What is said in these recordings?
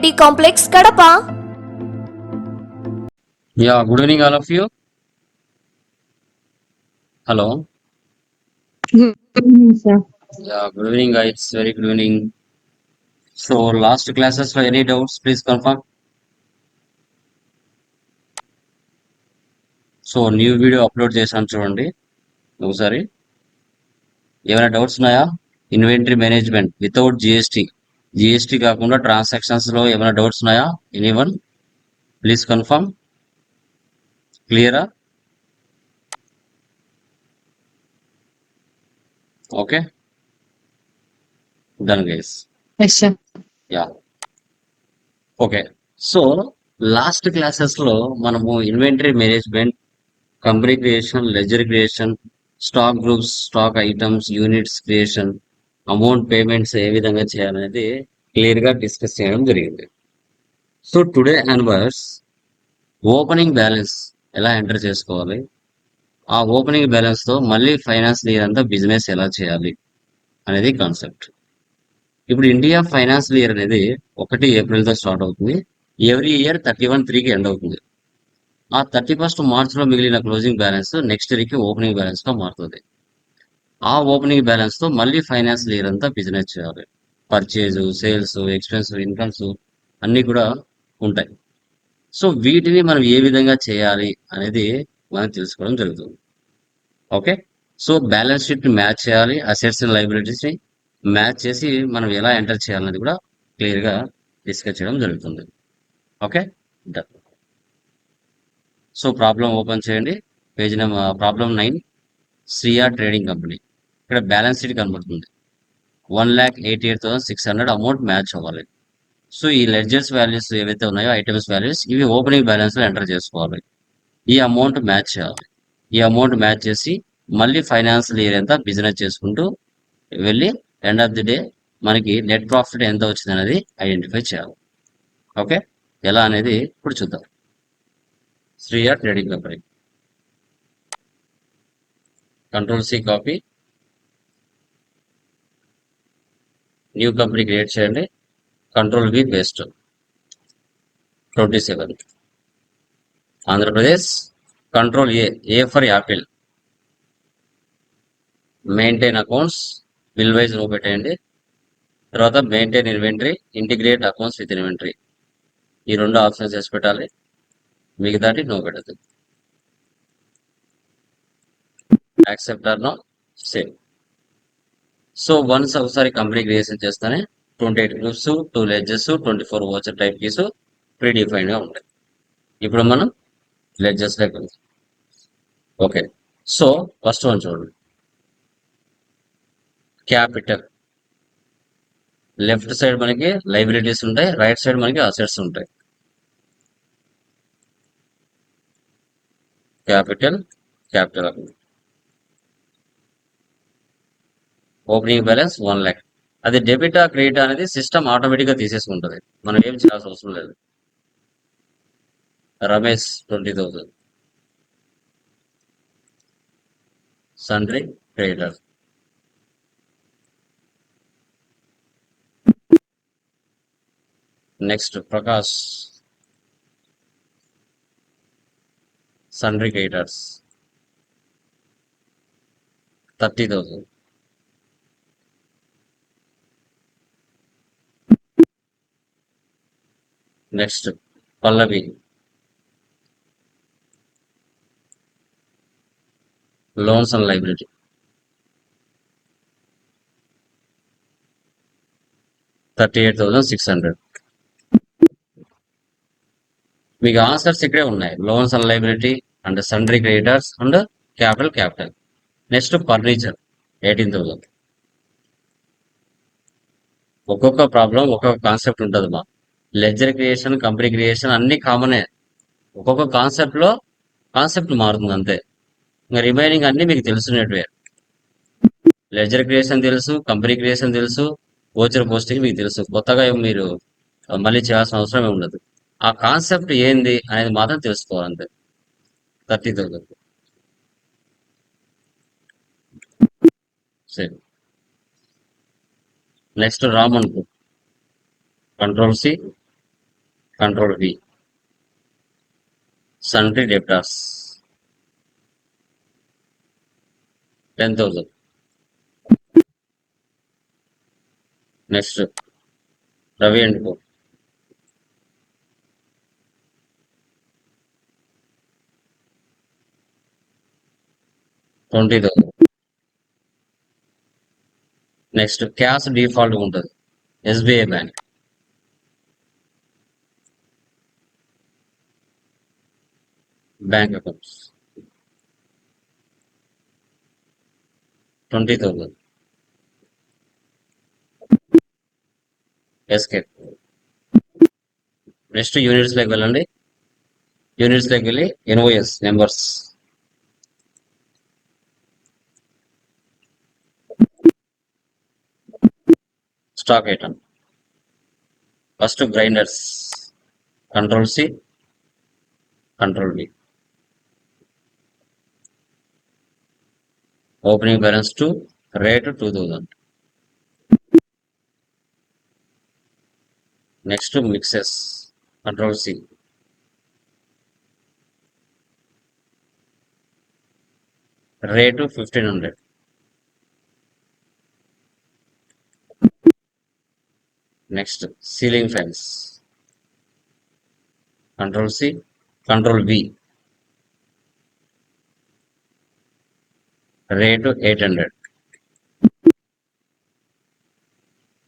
IT complex Kadapa. Ya good evening all of you hello ya good evening guys very good evening so last క్లాసెస్లో any doubts please confirm so new video upload చేశాను చూడండి. ఒకసారి. ఏమైనా doubts ఉన్నాయా? Inventory management without GST GST కాకుండా ట్రాన్సాక్షన్స్లో ఏమైనా doubts ఉన్నాయా? ఎనీ వన్ ప్లీజ్ కన్ఫర్మ్ క్లియరా okay done guys. Ya okay so last క్లాసెస్లో మనము inventory management company creation ledger creation stock groups stock items units creation amount payments ఏ విధంగా చేయాలనేది క్లియర్గా డిస్కస్ చేయడం జరిగింది. So today onwards opening balance ఎలా enter చేసుకోవాలి? ఆ ఓపెనింగ్ బ్యాలెన్స్తో మళ్ళీ ఫైనాన్స్ అంతా బిజినెస్ ఎలా చేయాలి అనేది కాన్సెప్ట్ ఇప్పుడు ఇండియా ఫైనాన్షియల్ ఇయర్ అనేది ఒకటి ఏప్రిల్తో స్టార్ట్ అవుతుంది. ఎవ్రీ ఇయర్ థర్టీ వన్ త్రీకి ఎండ్ అవుతుంది. ఆ థర్టీ ఫస్ట్ మార్చ్లో మిగిలిన క్లోజింగ్ బ్యాలెన్స్ నెక్స్ట్ ఇయర్కి ఓపెనింగ్ బ్యాలెన్స్గా మారుతుంది. ఆ ఓపెనింగ్ బ్యాలెన్స్తో మళ్ళీ ఫైనాన్షియల్ ఇయర్ అంతా బిజినెస్ చేయాలి. పర్చేజ్ సేల్స్ ఎక్స్పెన్స్ ఇన్కమ్స్ అన్ని కూడా ఉంటాయి. సో వీటిని మనం ఏ విధంగా చేయాలి అనేది మనం తెలుసుకోవడం జరుగుతుంది. ఓకే? సో బ్యాలెన్స్ షీట్ని మ్యాచ్ చేయాలి అసెట్స్ అండ్ లైబిలిటీస్ని మ్యాచ్ చేసి మనం ఎలా ఎంటర్ చేయాలనేది కూడా క్లియర్గా డిస్కస్ చేయడం జరుగుతుంది. Okay? Done. So problem open చేయండి. Page number problem nine Shriya trading company. ఇక్కడ బ్యాలెన్స్ షీట్ కనబడుతుంది. One lakh eighty eight thousand six hundred amount match అవ్వాలి. సో ఈ లెడ్జర్స్ వాల్యూస్ ఏవైతే ఉన్నాయో ఐటమ్స్ వాల్యూస్ ఇవి ఓపెనింగ్ బ్యాలెన్స్లో ఎంటర్ చేసుకోవాలి. ఈ అమౌంట్ మ్యాచ్ చేయాలి. ఈ అమౌంట్ మ్యాచ్ చేసి మళ్ళీ ఫైనాన్షియల్ ఇయర్ ఎంత బిజినెస్ చేసుకుంటూ వెళ్ళి ఎండ్ ఆఫ్ ది డే మనకి నెట్ ప్రాఫిట్ ఎంత వచ్చింది అనేది ఐడెంటిఫై చేయాలి. ఓకే? ఎలా అనేది ఇప్పుడు చూద్దాం. Shriya trading company. Control C copy new company create చేయండి. Control V best twenty seven Andhra Pradesh control A A for apple maintain accounts bill wise no పెట్టేయండి. తర్వాత maintain inventory integrate accounts with inventory ఈ రెండు options చేసి పెట్టాలి. మిగతాటి no పెట్టదు accept or no same so once ఒకసారి company creation చేస్తేనే twenty eight groups two ledgers twenty four voucher type keys ప్రీడిఫైన్గా ఉంటాయి. ఇప్పుడు మనం లెడ్జెస్లోకి ఓకే సో ఫస్ట్ వన్ చూడండి. క్యాపిటల్ లెఫ్ట్ సైడ్ మనకి లైబిలిటీస్ ఉంటాయి రైట్ సైడ్ మనకి అసెట్స్ ఉంటాయి. Capital capital opening balance one lakh అది డెబిట్ ఆ క్రెడిట్ అనేది సిస్టమ్ ఆటోమేటిక్గా తీసేసుకుంటది. మనం ఏం చేయాల్సిన అవసరం లేదు. Ramesh twenty thousand sundry creditor next Prakash sundry creditors thirty thousand next Pallavi. Loans and liability thirty eight thousand six hundred. మీకు ఆన్సర్స్ ఇక్కడే ఉన్నాయి. Loans and liability and sundry creditors and capital capital. Next furniture eighteen thousand. ఒక్కొక్క problem ఒక్కొక్క concept ఉంటుంది మా ledger creation company creation అన్ని కామనే ఒక్కొక్క కాన్సెప్ట్లో కాన్సెప్ట్ మారుతుంది అంతే. ఇంకా రిమైనింగ్ అన్ని మీకు తెలిసినట్టువే లెజర్ క్రియేషన్ తెలుసు కంపెనీ క్రియేషన్ తెలుసు ఓచర్ పోస్టింగ్ మీకు తెలుసు. కొత్తగా మీరు మళ్ళీ చేయాల్సిన అవసరం ఉండదు. ఆ కాన్సెప్ట్ ఏంది అనేది మాత్రం తెలుసుకోవాలంతే. Thirty thousand. సరే. Next Raman control C control B sundry debtors ten thousand next Ravi and co twenty thousand next cash default ఉంటుంది. SBI bank bank accounts. Twenty thousand. Escape next units లెక్క వెళ్ళండి. Units లెక్క వెళ్ళి NOS numbers. Stock item. First grinders. Control C control B. Opening balance to rate two thousand next mixes control C rate fifteen hundred next ceiling fans control C control rate eight hundred.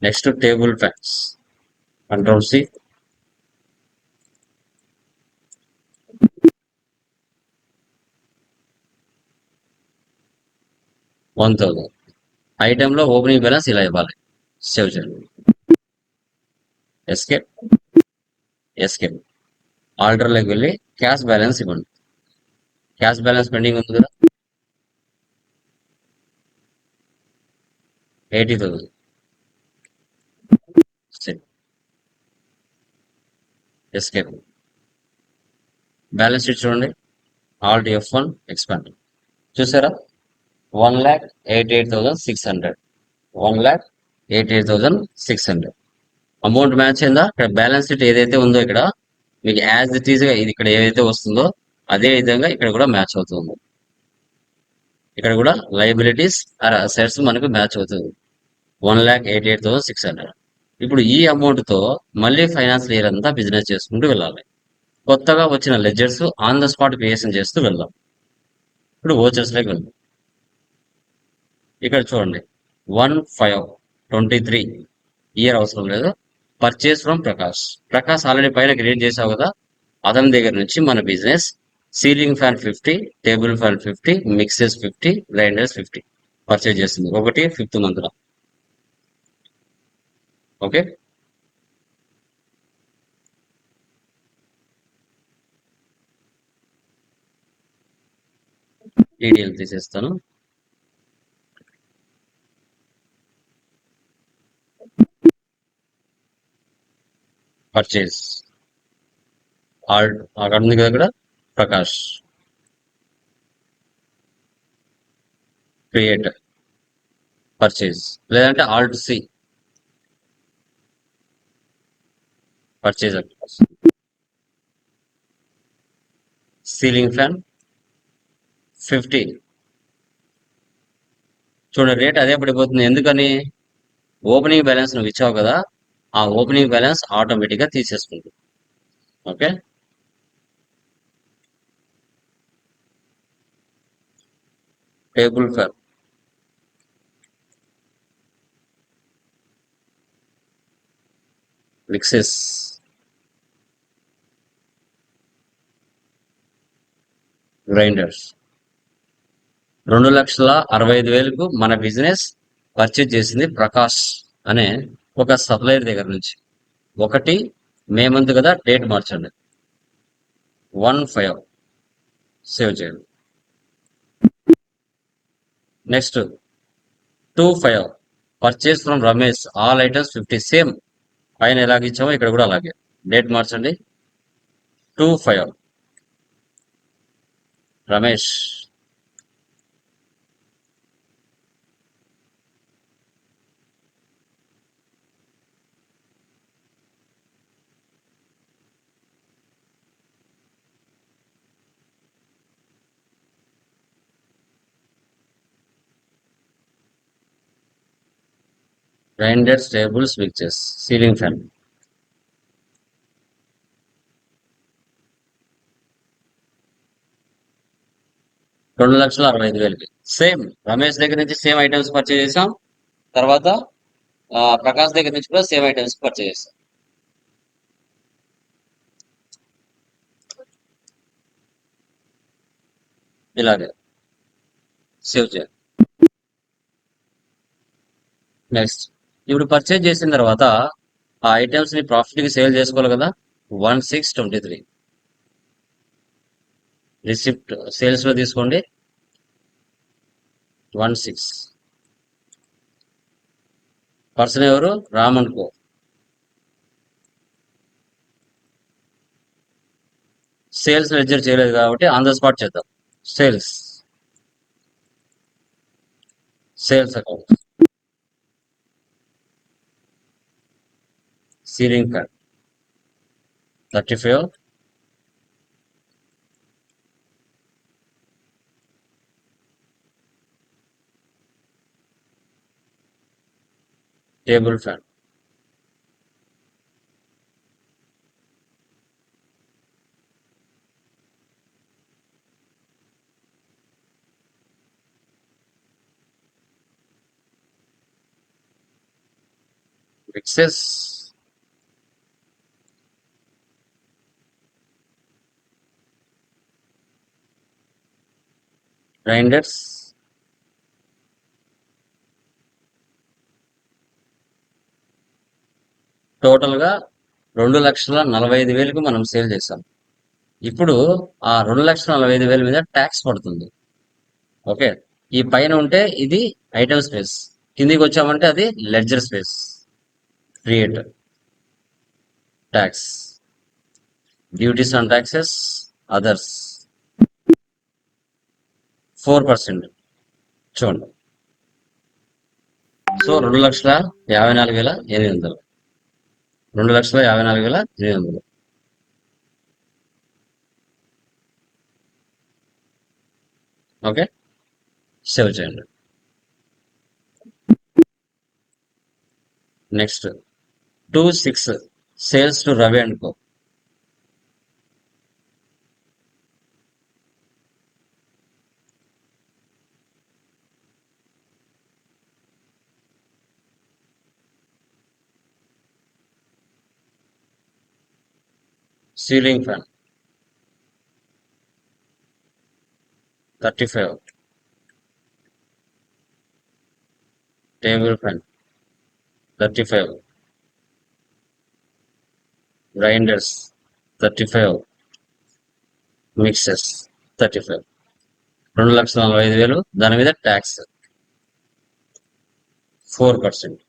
Next table fans. Control C one thousand ఐటెంలో opening balance ఇలా ఇవ్వాలి. Save చేయండి. Escape escape ఆర్డర్లోకి వెళ్ళి cash balance ఇవ్వండి. Cash balance pending ఉంది కదా? Eighty thousand escape balance sheet చూడండి. Alt F one expand చూసారా? One lakh eighty eight thousand six hundred one lakh eighty eight thousand six hundred amount match అయిందా? ఇక్కడ balance sheet ఏదైతే ఉందో ఇక్కడ మీకు యాజ్ ఇట్ ఈజ్గా ఇది ఇక్కడ ఏదైతే వస్తుందో అదే విధంగా ఇక్కడ కూడా మ్యాచ్ అవుతుంది. ఇక్కడ కూడా లైబిలిటీస్ ఆర్ అసెట్స్ మనకు మ్యాచ్ అవుతుంది. One lakh eighty eight thousand six hundred. ఇప్పుడు ఈ అమౌంట్తో మళ్ళీ ఫైనాన్స్ ఇయర్ అంతా బిజినెస్ చేసుకుంటూ వెళ్ళాలి. కొత్తగా వచ్చిన ledgers on the spot creation చేస్తూ వెళ్దాం. ఇప్పుడు ఓచర్స్లోకి వెళ్దాం. ఇక్కడ చూడండి. One five twenty three year అవసరం లేదు. Purchase from Prakash. Prakash already పైన క్రియేట్ చేసావు కదా? అతని దగ్గర నుంచి మన business ceiling fan fifty table fan fifty mixes fifty grinders fifty purchase చేస్తుంది. ఒకటి ఫిఫ్త్ మంత్లో. ఓకే? డీటెయిల్ తీసేస్తాను. పర్చేస్ ఆల్ట్ అక్కడ ఉంది కదా ఇక్కడ? ప్రకాష్ క్రియేట్ పర్చేస్ లేదంటే alt C purchase ceiling fan fifty చూడండి రేట్ అదే పడిపోతుంది. ఎందుకని? ఓపెనింగ్ బ్యాలెన్స్ నువ్వు ఇచ్చావు కదా ఆ ఓపెనింగ్ బ్యాలెన్స్ ఆటోమేటిక్గా తీసేసుకుంటుంది okay table fan mixes grinders రెండు లక్షల అరవై ఐదు వేలకు మన బిజినెస్ పర్చేజ్ చేసింది ప్రకాష్ అనే ఒక సప్లయర్ దగ్గర నుంచి. ఒకటి మే మంత్ కదా డేట్ మార్చండి. One five. సేవ్ చేయండి. Next two five. Purchase from Ramesh. All items fifty same. పైన ఎలాగ ఇచ్చామో ఇక్కడ కూడా అలాగే. డేట్ మార్చండి. Two five Ramesh. Grinders tables mixtures ceiling fan రెండు లక్షల అరవై ఐదు వేలకి. సేమ్ రమేష్ దగ్గర నుంచి సేమ్ ఐటమ్స్ పర్చేజ్ చేసాం తర్వాత ప్రకాష్ దగ్గర నుంచి కూడా సేమ్ ఐటమ్స్ పర్చేజ్ చేసాం ఇలాగే. సేవ్ చేయాలి. నెక్స్ట్ ఇప్పుడు పర్చేజ్ చేసిన తర్వాత ఆ ఐటమ్స్ని ప్రాఫిట్కి సేల్ చేసుకోవాలి కదా? One six twenty three receipt సేల్స్లో తీసుకోండి. వన్ సిక్స్ పర్సన్ ఎవరు? రామన్ కో సేల్స్ లెడ్జర్ చేయలేదు కాబట్టి ఆన్ ద స్పాట్ చేద్దాం. Sales sales account ceiling fan thirty five table grinders టోటల్గా రెండు లక్షల నలభై ఐదు వేలకు మనం సేల్ చేసాం ఇప్పుడు ఆ రెండు లక్షల నలభై ఐదు వేల మీద ట్యాక్స్ పడుతుంది. ఓకే ఈ పైన ఉంటే ఇది ఐటమ్ స్పేస్. కిందికి వచ్చామంటే అది ledger space. Create tax. Duties on taxes others. Four percent. చూడండి. సో రెండు లక్షల యాభై నాలుగు వేల ఎనిమిది వందలు. రెండు లక్షల యాభై నాలుగు వేల ఎనిమిది వందలు. ఓకే? సేవ్ చేయండి. Next. Two six. Sales to Ravi and co. Ceiling fan. Thirty five. Table fan. Thirty five. Grinders. Thirty five. Mixers. Thirty five. రెండు లక్షల నలభై ఐదు వేలు. దాని మీద ట్యాక్స్. Four percent.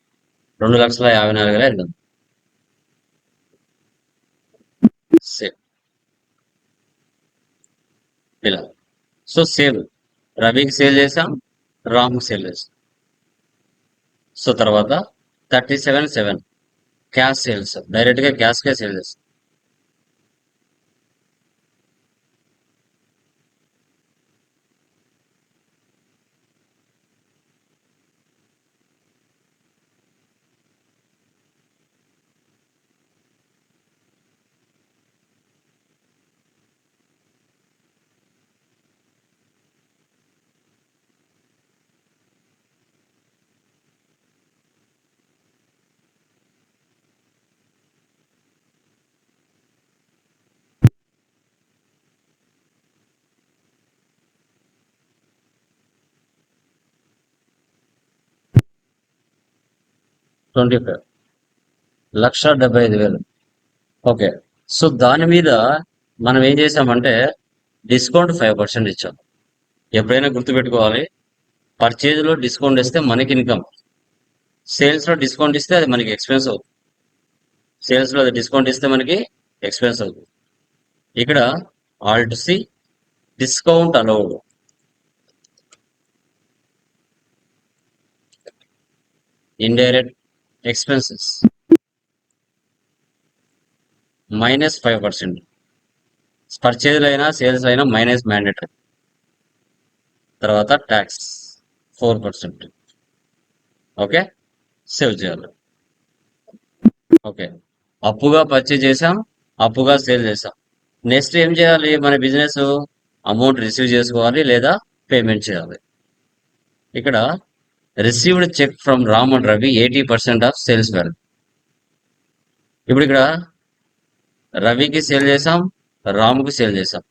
రెండు లక్షల యాభై నాలుగు వేల ఐదు ఇలా సో సేల్ రవికి సేల్ చేసాం రామ్కి సేల్ చేసాం సో తర్వాత thirty seven seven cash sales డైరెక్ట్గా కే సేల్ చేస్తాం ట్వంటీ ఫైవ్ లక్ష డెబ్బై ఐదు వేలు. ఓకే. సో దాని మీద మనం ఏం చేసామంటే డిస్కౌంట్ ఫైవ్ పర్సెంట్ ఇచ్చాం. ఎప్పుడైనా గుర్తుపెట్టుకోవాలి పర్చేజ్లో డిస్కౌంట్ ఇస్తే మనకి ఇన్కమ్. సేల్స్లో డిస్కౌంట్ ఇస్తే అది మనకి ఎక్స్పెన్స్ అవుతుంది. సేల్స్లో అది డిస్కౌంట్ ఇస్తే మనకి ఎక్స్పెన్స్ అవుతుంది. ఇక్కడ alt C discount allowed. Indirect expenses minus five percent పర్చేజ్లు అయినా సేల్స్ అయినా మైనస్ మ్యాండేటరీ తర్వాత tax four percent okay save చేయాలి. ఓకే అప్పుగా పర్చేజ్ చేసాం అప్పుగా సేల్ చేసాం నెక్స్ట్ ఏం చేయాలి? మన బిజినెస్ అమౌంట్ రిసీవ్ చేసుకోవాలి లేదా పేమెంట్ చేయాలి. ఇక్కడ received cheque from Ram and Ravi eighty percent of sales wealth ఇప్పుడు ఇక్కడ రవికి సేల్ చేసాం రాముకు సేల్ చేసాం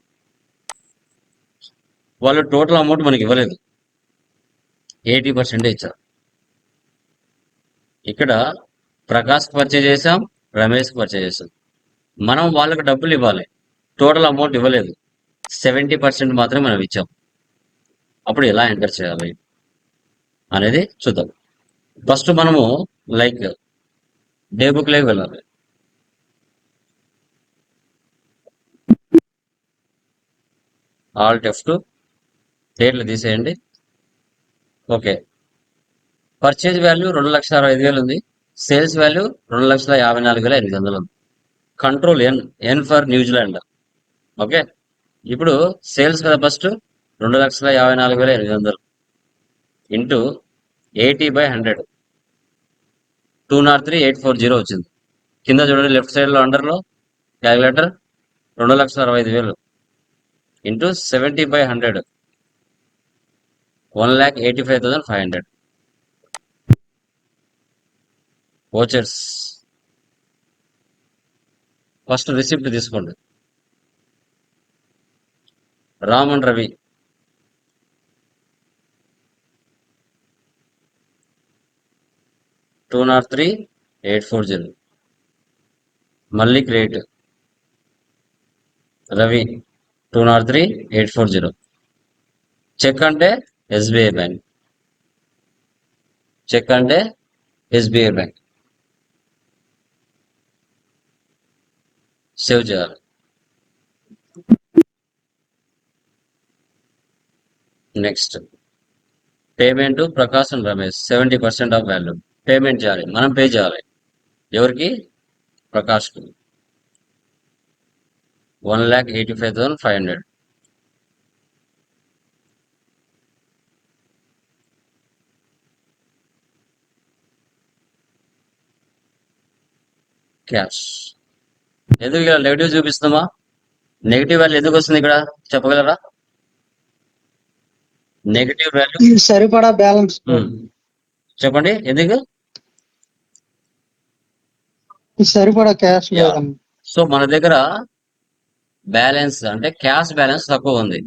వాళ్ళు టోటల్ అమౌంట్ మనకి ఇవ్వలేదు. ఎయిటీ పర్సెంటే ఇచ్చారు. ఇక్కడ ప్రకాష్ పర్చేజ్ చేసాం రమేష్కి పర్చేజ్ చేసాం మనం వాళ్ళకి డబ్బులు ఇవ్వాలి. టోటల్ అమౌంట్ ఇవ్వలేదు. సెవెంటీ పర్సెంట్ మాత్రమే మనం ఇచ్చాం. అప్పుడు ఎలా ఎంటర్ చేయాలి? అనేది చూద్దాం. ఫస్ట్ మనము లైక్ డే బుక్ లేకి వెళ్ళాలి. ఆల్ట్ ఎఫ్ టు డేట్లు తీసేయండి. ఓకే పర్చేజ్ వాల్యూ రెండు లక్షల అరవై ఐదు వేలు ఉంది. సేల్స్ వాల్యూ రెండు లక్షల యాభై నాలుగు వేల ఎనిమిది వందలు ఉంది. Control N N for New Zealand okay ఇప్పుడు సేల్స్ కదా ఫస్ట్ రెండు లక్షల యాభై నాలుగు వేల ఎనిమిది వందలు. Into eighty by hundred. Two nought three eight four zero వచ్చింది. కింద చూడండి లెఫ్ట్ సైడ్లో అండర్లో క్యాలిక్యులేటర్ రెండు లక్షల అరవై ఐదు వేలు. Into seventy by hundred. One lakh eighty five thousand five hundred. Vouchers. First receipt తీసుకోండి. Raman Ravi. Two nought three eight four zero మళ్ళీ create. Ravi two nought three eight four zero cheque అంటే SBI bank. Cheque అంటే SBI bank. Save చేయాలి. Next. Payment Prakasam Ramesh seventy percent of value payment చేయాలి. మనం pay చేయాలి. ఎవరికి? ప్రకాష్కి. One lakh eighty five thousand five hundred. Cash. ఎందుకు ఇక్కడ negative చూపిస్తుందమ్మా negative value ఎందుకు వస్తుంది ఇక్కడ? చెప్పగలరా? Negative value. సరిపడా బ్యాలెన్స్. చెప్పండి. ఎందుకు? సరిపడా క్యాష్ సో మన దగ్గర బ్యాలెన్స్ అంటే క్యాష్ బ్యాలెన్స్ తక్కువ ఉంది.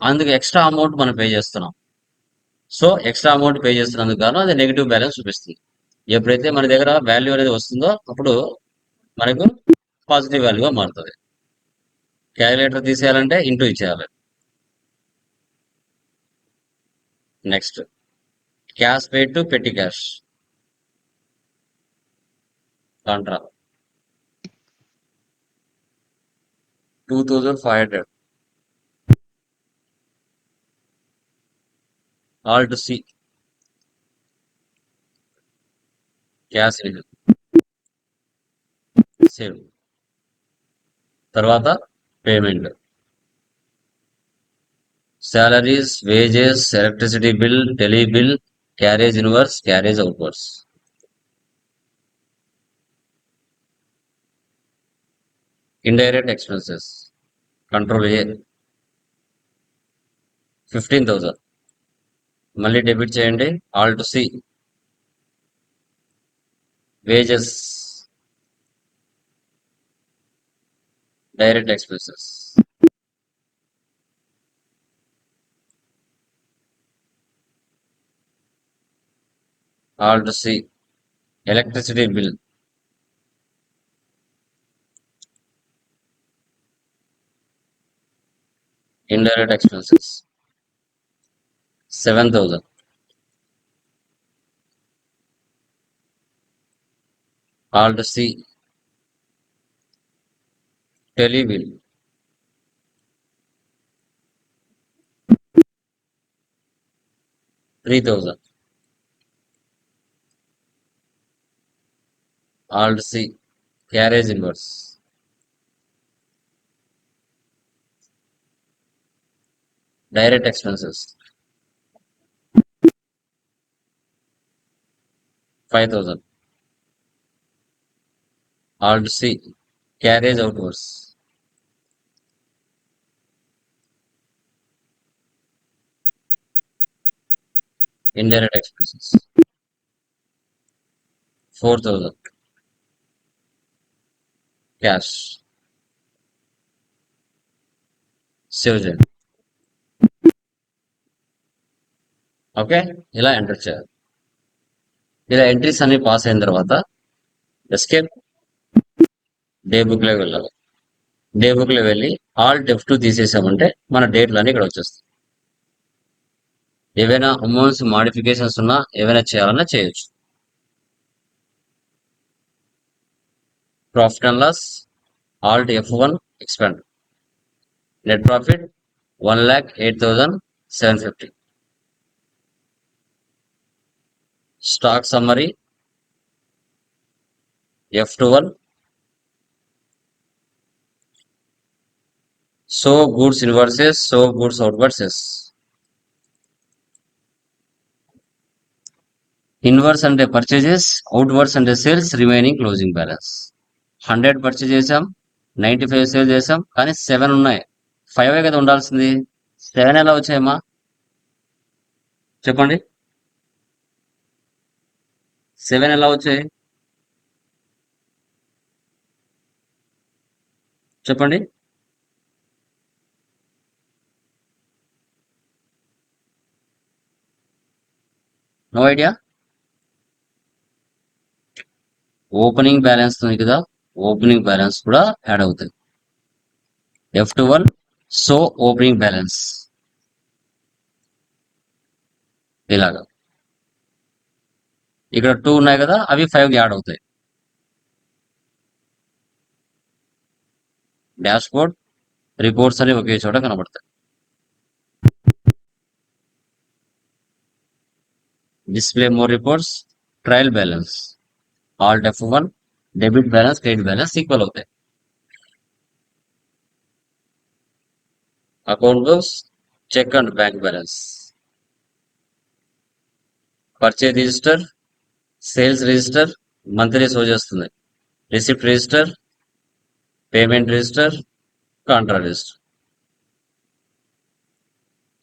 అందుకు ఎక్స్ట్రా అమౌంట్ మనం పే చేస్తున్నాం. సో ఎక్స్ట్రా అమౌంట్ పే చేస్తున్నందుకు గాను అది నెగిటివ్ బ్యాలెన్స్ చూపిస్తుంది. ఎప్పుడైతే మన దగ్గర వాల్యూ అనేది వస్తుందో అప్పుడు మనకు పాజిటివ్ వాల్యూగా మారుతుంది. క్యాలిక్యులేటర్ తీసేయాలంటే ఇంటూ ఇచ్చేయాలి. నెక్స్ట్ క్యాష్ పేడ్ టు పెట్టి cash laundry two thousand five hundred alt C gas రిజల్ save తర్వాత payment salaries wages electricity bill Tally bill carriage inwards carriage outwards Indirect expenses, control A, fifteen thousand మళ్ళీ debit చేయండి. Alt C wages direct expenses alt C electricity bill indirect expenses seven thousand alt c telebill three thousand alt c carriage inverse direct expenses five thousand. Alt C carriage outwards. Indirect expenses four thousand. Cash. Surgeon. Okay? ఇలా enter చేయాలి. ఇలా entries అన్ని pass అయిన తర్వాత escape day బుక్లో వెళ్ళాలి. Day బుక్లో వెళ్ళి ఆల్ డెఫ్ టూ తీసేసామంటే మన డేట్లు అన్ని ఇక్కడ వచ్చేస్తాయి. ఏవైనా అమౌంట్స్ మాడిఫికేషన్స్ ఉన్నా ఏవైనా చేయాలన్నా చేయొచ్చు. Profit and loss alt F one expand. Net profit one lakh eight thousand seven fifty. Stock summary F twelve. So goods inwards so goods outwards inwards అంటే పర్చేజెస్ అవుట్వర్స్ అంటే sales remaining closing balance hundred purchase చేసాం ninety five sale చేసాం కానీ seven ఉన్నాయి. Five కదా ఉండాల్సింది. Seven ఎలా వచ్చాయమ్మా? చెప్పండి. సెవెన్ ఎలా వచ్చాయి? చెప్పండి. No idea? ఓపెనింగ్ బ్యాలెన్స్ ఉంది కదా ఓపెనింగ్ బ్యాలెన్స్ కూడా యాడ్ అవుతుంది F two one so opening balance. ఇలాగా. ఇక్కడ టూ ఉన్నాయి కదా అవి ఫైవ్ యాడ్ అవుతాయి. డాష్ బోర్డ్ రిపోర్ట్స్ అని ఒకే చోట కనబడతాయి. Display more reports trial balance alt F one debit balance credit balance equal అవుతాయి. Account books check and bank balance purchase register sales register monthly show చేస్తుంది. Receipt register payment register contra register.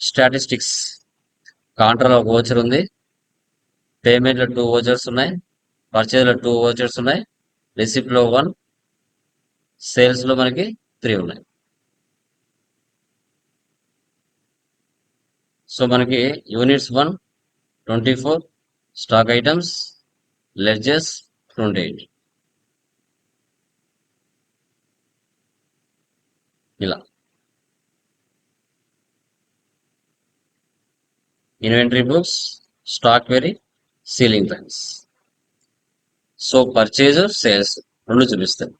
Statistics. కాంట్రాలో ఒక voucher ఉంది. పేమెంట్లో two vouchers ఉన్నాయి. పర్చేజ్లో two vouchers ఉన్నాయి. రిసిప్ట్లో one సేల్స్లో మనకి three ఉన్నాయి. So మనకి units one twenty four stock items ledgers twenty ఇలా. Inventory books stock query ceiling fans so purchase sales రెండు చూపిస్తాయి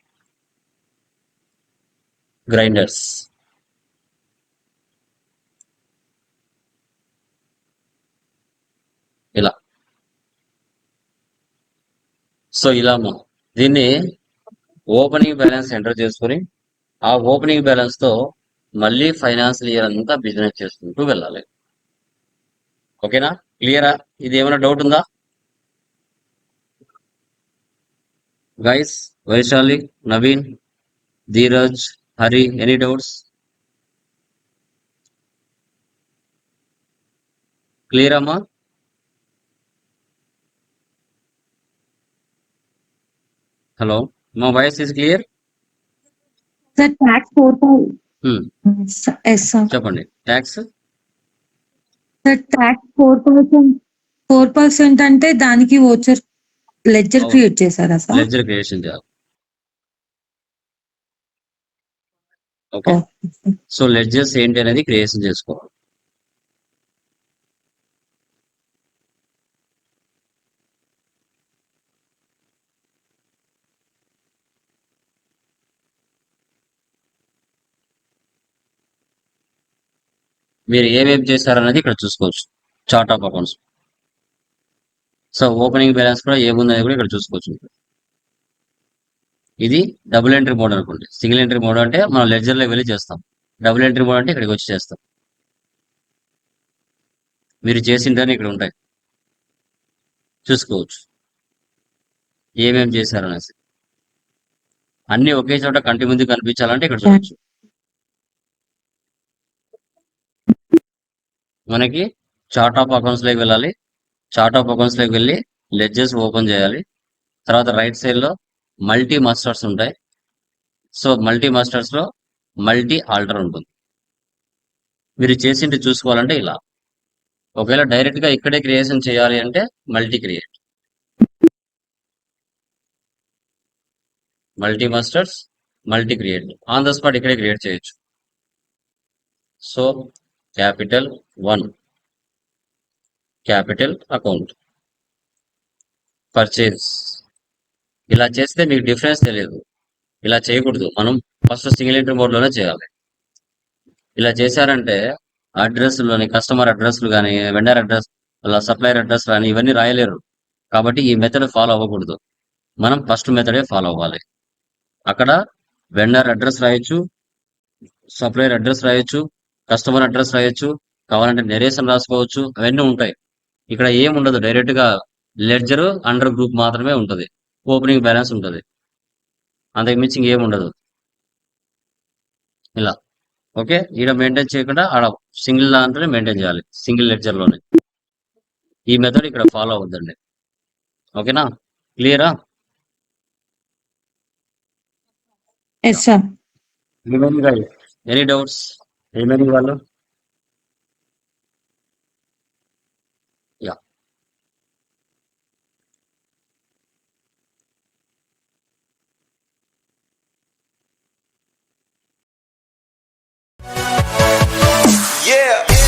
గ్రైండర్స్ ఇలా సో ఇలా మనం దీన్ని ఓపెనింగ్ బ్యాలెన్స్ ఎంటర్ చేసుకుని ఆ ఓపెనింగ్ బ్యాలెన్స్తో మళ్ళీ ఫైనాన్షియల్ ఇయర్ అంతా బిజినెస్ చేసుకుంటూ వెళ్ళాలి. ఓకేనా? క్లియరా ఇది ఏమైనా డౌట్ ఉందా? Guys Vaishali Naveen Dheeraj Hari any doubts clear అమ్మా? హలో మా voice is clear sir tax four yes sir చెప్పండి tax sir tax four percent four percent అంటే దానికి ఓచర్ లెడ్జర్. క్రియేట్ చేశారా సార్ లెడ్జర్ క్రియేషన్ చేయాలి okay so ledgers ఏంటి అనేది creation చేసుకోవాలి. మీరు ఏమేమి చేశారనేది ఇక్కడ చూసుకోవచ్చు. Chart of accounts so opening balance కూడా ఏముందనేది కూడా ఇక్కడ చూసుకోవచ్చు. ఇది డబుల్ ఎంట్రీ మోడ్ అనుకోండి. సింగిల్ ఎంట్రీ మోడ్ అంటే మనం లెడ్జర్లో వెళ్ళి చేస్తాం. డబుల్ ఎంట్రీ మోడ్ అంటే ఇక్కడికి వచ్చి చేస్తాం. మీరు చేసిందని ఇక్కడ ఉంటాయి. చూసుకోవచ్చు. ఏమేమి చేశారు అనేసి అన్ని ఒకే చోట కంటి ముందు కనిపించాలంటే ఇక్కడ చూడొచ్చు. మనకి చార్ట్ ఆఫ్ అకౌంట్స్లోకి వెళ్ళాలి. చార్ట్ ఆఫ్ అకౌంట్స్లోకి వెళ్ళి లెడ్జెస్ ఓపెన్ చేయాలి. తర్వాత రైట్ సైడ్లో మల్టీ మాస్టర్స్ ఉంటాయి. సో మల్టీ మాస్టర్స్లో మల్టీ ఆల్టర్ ఉంటుంది. మీరు చేసింటి చూసుకోవాలంటే ఇలా. ఒకవేళ డైరెక్ట్గా ఇక్కడే క్రియేషన్ చేయాలి అంటే multi create. Multi masters multi create. On the spot ఇక్కడే క్రియేట్ చేయొచ్చు. So capital one capital account. Purchase ఇలా చేస్తే మీకు డిఫరెన్స్ తెలియదు ఇలా చేయకూడదు. మనం ఫస్ట్ సింగిల్ ఎంట్రీ మోడ్లోనే చేయాలి. ఇలా చేశారంటే అడ్రస్లోని కస్టమర్ అడ్రస్లు కానీ వెండర్ అడ్రస్ అలా సప్లయర్ అడ్రస్ కానీ ఇవన్నీ రాయలేరు. కాబట్టి ఈ మెథడ్ ఫాలో అవ్వకూడదు. మనం ఫస్ట్ మెథడే ఫాలో అవ్వాలి. అక్కడ వెండర్ అడ్రస్ రాయొచ్చు సప్లయర్ అడ్రస్ రాయొచ్చు కస్టమర్ అడ్రస్ రాయొచ్చు కావాలంటే నెరేషన్ రాసుకోవచ్చు అవన్నీ ఉంటాయి. ఇక్కడ ఏం ఉండదు డైరెక్ట్గా లెడ్జర్ అండర్ గ్రూప్ మాత్రమే ఉంటది. ఓపెనింగ్ బ్యాలెన్స్ ఉంటది. అంతకు మించి ఇంకేం ఉండదు. ఇలా. ఓకే? ఈడ మెయింటైన్ చేయకుండా ఆడ సింగిల్ దాంట్లోనే మెయింటైన్ చేయాలి. సింగిల్ లెక్చర్లోనే. ఈ మెథడ్ ఇక్కడ ఫాలో అవుద్దండి ఓకేనా? క్లియరా yes sir Remaining many? Yeah. Yeah.